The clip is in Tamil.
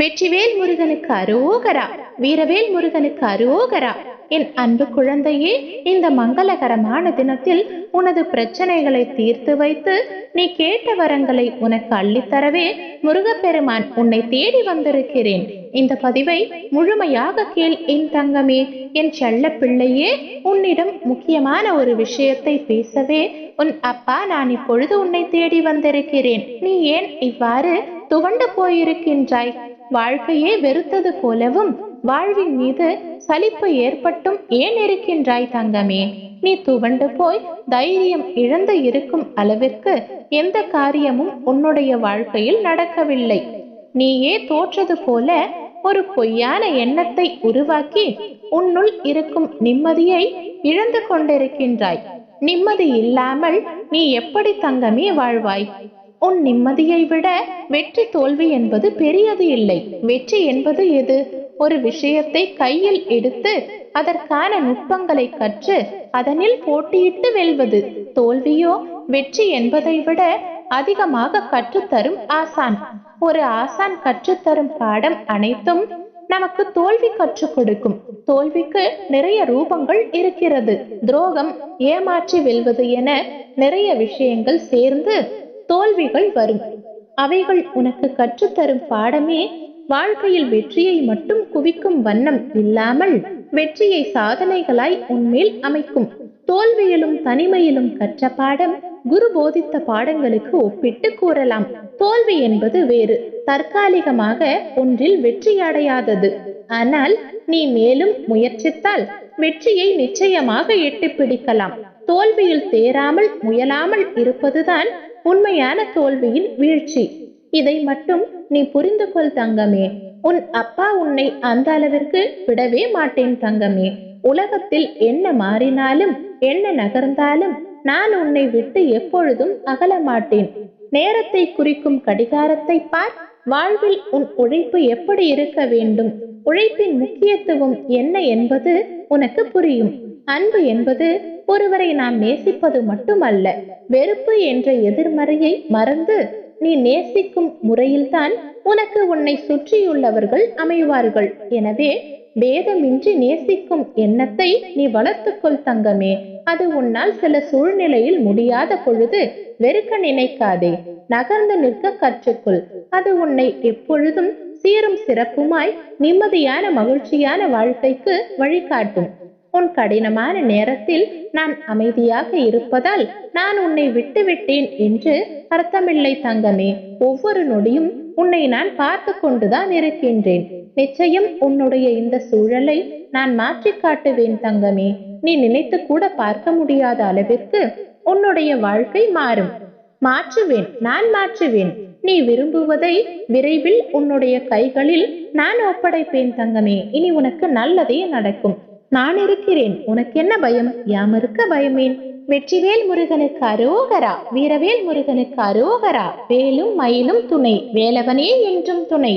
வெற்றிவேல் முருகனுக்கு அரோகரா வீரவேல் முருகனுக்கு அரோகரா. என் அன்பு குழந்தையே இந்த மங்களகரமான தினத்தில் உனது பிரச்சனைகளை தீர்த்து வைத்து நீ கேட்ட வரங்களை உனக்கு அள்ளித்தரவே முருகப்பெருமான் உன்னை தேடி வந்திருக்கிறேன். இந்த பதிவை முழுமையாக கேள் என் தங்கமே. என் செல்ல பிள்ளையே உன்னிடம் முக்கியமான ஒரு விஷயத்தை பேசவே உன் அப்பா நான் இப்பொழுது உன்னை தேடி வந்திருக்கிறேன். நீ ஏன் இவ்வாறு துவண்டு போயிருக்கின்றாய்? வாழ்க்கையே வெறுத்தது போலவும் வாழ்வின் மீது சலிப்பு ஏற்பட்டும் ஏன் இருக்கின்றாய் தங்கமே? நீ துவண்டு போய் தைரியம் இழந்து இருக்கும் அளவிற்கு எந்த காரியமும் உன்னுடைய வாழ்க்கையில் நடக்கவில்லை. நீயே தோற்றது போல ஒரு பொய்யான எண்ணத்தை உருவாக்கி உன்னுள் இருக்கும் நிம்மதியை இழந்து கொண்டிருக்கின்றாய். நிம்மதி இல்லாமல் நீ எப்படி தங்கமே வாழ்வாய்? உன் நிம்மதியை விட வெற்றி தோல்வி என்பது பெரியது இல்லை. வெற்றி என்பது எது? ஒரு விஷயத்தை கையில் எடுத்து அதற்கான நுட்பங்களை கற்று அதனில் போட்டியிட்டு வெல்வது. தோல்வியோ வெற்றி என்பதை விட அதிகமாக கற்றுத்தரும் ஆசான். ஒரு ஆசான் கற்றுத்தரும் பாடம் அனைத்தும் நமக்கு தோல்வி கற்றுக் கொடுக்கும். தோல்விக்கு நிறைய ரூபங்கள் இருக்கிறது. துரோகம் ஏமாற்றி வெல்வது என நிறைய விஷயங்கள் சேர்ந்து தோல்விகள் வரும். அவைகள் உனக்கு கற்றுத்தரும் பாடமே. வாழ்க்கையில் வெற்றியை மட்டும் குவிக்கும் வண்ணம் இல்லாமல் வெற்றியை சாதனைகளாய் உன்மேல் அமைக்கும். தோல்வியிலும் தனிமையிலும் கற்ற பாடம் குரு போதித்த பாடங்களுக்கு ஒப்பிட்டு கூறலாம். தோல்வி என்பது வேறு. தற்காலிகமாக ஒன்றில் வெற்றி அடையாதது. ஆனால் நீ மேலும் முயற்சித்தால் வெற்றியை நிச்சயமாக எட்டி பிடிக்கலாம் தோல்வியில் தேராமல் முயலாமல் இருப்பதுதான் உண்மையான தோல்வியின் வீழ்ச்சி. இதை மட்டும் நீ புரிந்து கொள் தங்கமே. உன் அப்பா உன்னை அந்த அளவிற்கு விடவே மாட்டேன் தங்கமே. உலகத்தில் என்ன மாறினாலும் என்ன நகர்ந்தாலும் நான் உன்னை விட்டு எப்பொழுதும் அகல மாட்டேன். நேரத்தை குறிக்கும் கடிகாரத்தை பார். வாழ்வில் உன் உழைப்பு எப்படி இருக்க வேண்டும்? உழைப்பின் முக்கியத்துவம் என்ன என்பது உனக்கு புரியும். அன்பு என்பது ஒருவரை நாம் நேசிப்பது மட்டுமல்ல வெறுப்பு என்ற எதிர்மறையை மறந்து நீ நேசிக்கும் முறையில்தான் உனக்கு உன்னை சுற்றியுள்ளவர்கள் அமைவார்கள். எனவே பேதமின்றி நேசிக்கும் எண்ணத்தை நீ வளர்த்துக்கொள் தங்கமே. அது உன்னால் சில சூழ்நிலையில் முடியாத பொழுது வெறுக்க நினைக்காதே. நகர்ந்து நிற்க கற்றுக்கொள். அது உன்னை எப்பொழுதும் சீரும் சிறப்புமாய் நிம்மதியான மகிழ்ச்சியான வாழ்க்கைக்கு வழிகாட்டும். உன் கடினமான நேரத்தில் நான் அமைதியாக இருப்பதால் நான் உன்னை விட்டுவிட்டேன் என்று அர்த்தமில்லை தங்கமே. ஒவ்வொரு நொடியும் உன்னை நான் பார்த்து கொண்டுதான் இருக்கின்றேன். நிச்சயம் உன்னுடைய இந்த சூழலை நான் மாற்றி காட்டுவேன் தங்கமே. நீ நினைத்து கூட பார்க்க முடியாத அளவிற்கு உன்னுடைய வாழ்க்கை மாறும். மாற்றுவேன் நான் மாற்றுவேன். நீ விரும்புவதை விரைவில் உன்னுடைய கைகளில் நான் ஒப்படைப்பேன் தங்கமே. இனி உனக்கு நல்லதே நடக்கும். நான் இருக்கிறேன். உனக்கு என்ன பயம்? யாமருக்க பயமேன். வெற்றிவேல் முருகனுக்கு அரோகரா. வீரவேல் முருகனுக்கு அரோகரா. வேலும் மயிலும் துணை. வேலவனே என்றும் துணை.